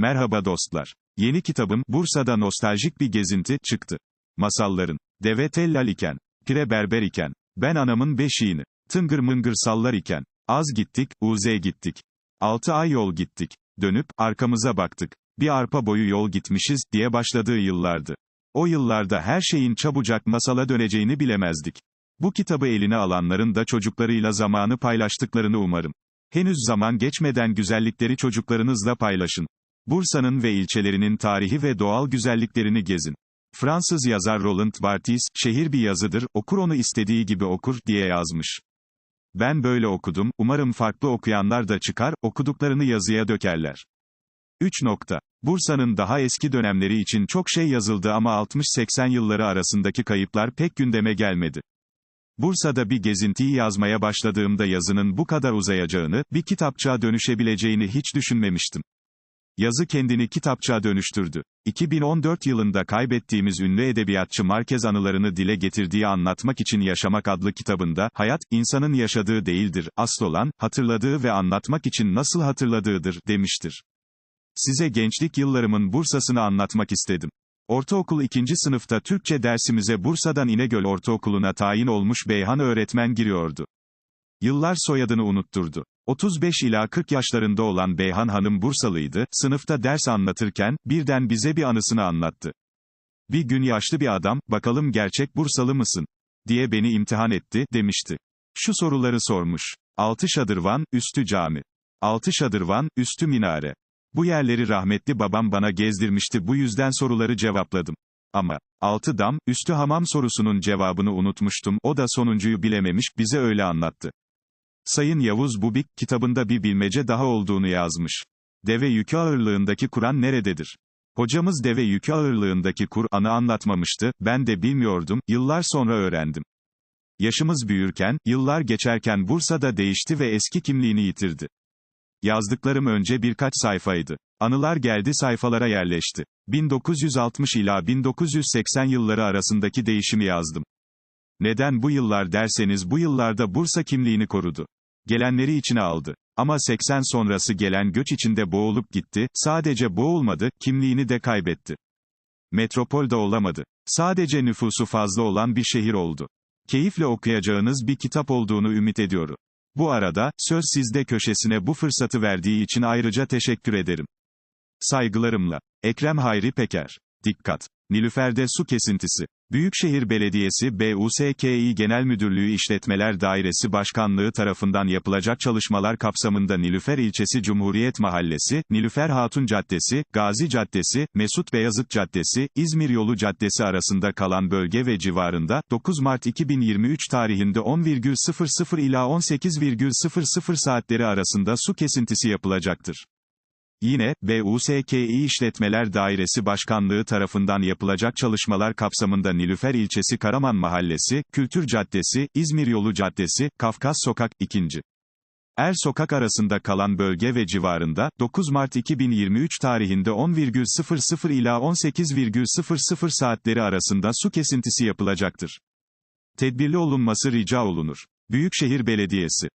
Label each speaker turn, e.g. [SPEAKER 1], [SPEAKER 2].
[SPEAKER 1] Merhaba dostlar. Yeni kitabım, Bursa'da nostaljik bir gezinti, çıktı. Masalların, deve tellal iken, pire berber iken, ben anamın beşiğini, tıngır mıngır sallar iken, az gittik, uze gittik. Altı ay yol gittik. Dönüp, arkamıza baktık. Bir arpa boyu yol gitmişiz, diye başladığı yıllardı. O yıllarda her şeyin çabucak masala döneceğini bilemezdik. Bu kitabı eline alanların da çocuklarıyla zamanı paylaştıklarını umarım. Henüz zaman geçmeden güzellikleri çocuklarınızla paylaşın. Bursa'nın ve ilçelerinin tarihi ve doğal güzelliklerini gezin. Fransız yazar Roland Barthes, şehir bir yazıdır, okur onu istediği gibi okur, diye yazmış. Ben böyle okudum, umarım farklı okuyanlar da çıkar, okuduklarını yazıya dökerler. 3. nokta. Bursa'nın daha eski dönemleri için çok şey yazıldı ama 60-80 yılları arasındaki kayıplar pek gündeme gelmedi. Bursa'da bir gezintiyi yazmaya başladığımda yazının bu kadar uzayacağını, bir kitapçığa dönüşebileceğini hiç düşünmemiştim. Yazı kendini kitapçığa dönüştürdü. 2014 yılında kaybettiğimiz ünlü edebiyatçı Marquez anılarını dile getirdiği Anlatmak için Yaşamak adlı kitabında, hayat, insanın yaşadığı değildir, asıl olan, hatırladığı ve anlatmak için nasıl hatırladığıdır, demiştir. Size gençlik yıllarımın Bursa'sını anlatmak istedim. Ortaokul 2. sınıfta Türkçe dersimize Bursa'dan İnegöl Ortaokulu'na tayin olmuş Beyhan öğretmen giriyordu. Yıllar soyadını unutturdu. 35 ila 40 yaşlarında olan Beyhan Hanım Bursalıydı, sınıfta ders anlatırken, birden bize bir anısını anlattı. Bir gün yaşlı bir adam, bakalım gerçek Bursalı mısın? diye beni imtihan etti, demişti. Şu soruları sormuş. Altı şadırvan, üstü cami. Altı şadırvan, üstü minare. Bu yerleri rahmetli babam bana gezdirmişti bu yüzden soruları cevapladım. Ama, altı dam, üstü hamam sorusunun cevabını unutmuştum, o da sonuncuyu bilememiş, bize öyle anlattı. Sayın Yavuz Bubik, kitabında bir bilmece daha olduğunu yazmış. Deve yükü ağırlığındaki Kur'an nerededir? Hocamız deve yükü ağırlığındaki Kur'an'ı anlatmamıştı, ben de bilmiyordum, yıllar sonra öğrendim. Yaşımız büyürken, yıllar geçerken Bursa'da değişti ve eski kimliğini yitirdi. Yazdıklarım önce birkaç sayfaydı. Anılar geldi sayfalara yerleşti. 1960 ila 1980 yılları arasındaki değişimi yazdım. Neden bu yıllar derseniz bu yıllarda Bursa kimliğini korudu. Gelenleri içine aldı. Ama 80 sonrası gelen göç içinde boğulup gitti, sadece boğulmadı, kimliğini de kaybetti. Metropolde olamadı. Sadece nüfusu fazla olan bir şehir oldu. Keyifle okuyacağınız bir kitap olduğunu ümit ediyorum. Bu arada, söz sizde köşesine bu fırsatı verdiği için ayrıca teşekkür ederim. Saygılarımla. Ekrem Hayri Peker. Dikkat! Nilüfer'de su kesintisi. Büyükşehir Belediyesi BUSKİ Genel Müdürlüğü İşletmeler Dairesi Başkanlığı tarafından yapılacak çalışmalar kapsamında Nilüfer ilçesi Cumhuriyet Mahallesi, Nilüfer Hatun Caddesi, Gazi Caddesi, Mesut Beyazıt Caddesi, İzmir Yolu Caddesi arasında kalan bölge ve civarında, 9 Mart 2023 tarihinde 10,00 ila 18,00 saatleri arasında su kesintisi yapılacaktır. Yine, BUSKİ İşletmeler Dairesi Başkanlığı tarafından yapılacak çalışmalar kapsamında Nilüfer ilçesi Karaman Mahallesi, Kültür Caddesi, İzmir Yolu Caddesi, Kafkas Sokak, 2. Er Sokak arasında kalan bölge ve civarında, 9 Mart 2023 tarihinde 10,00 ila 18,00 saatleri arasında su kesintisi yapılacaktır. Tedbirli olunması rica olunur. Büyükşehir Belediyesi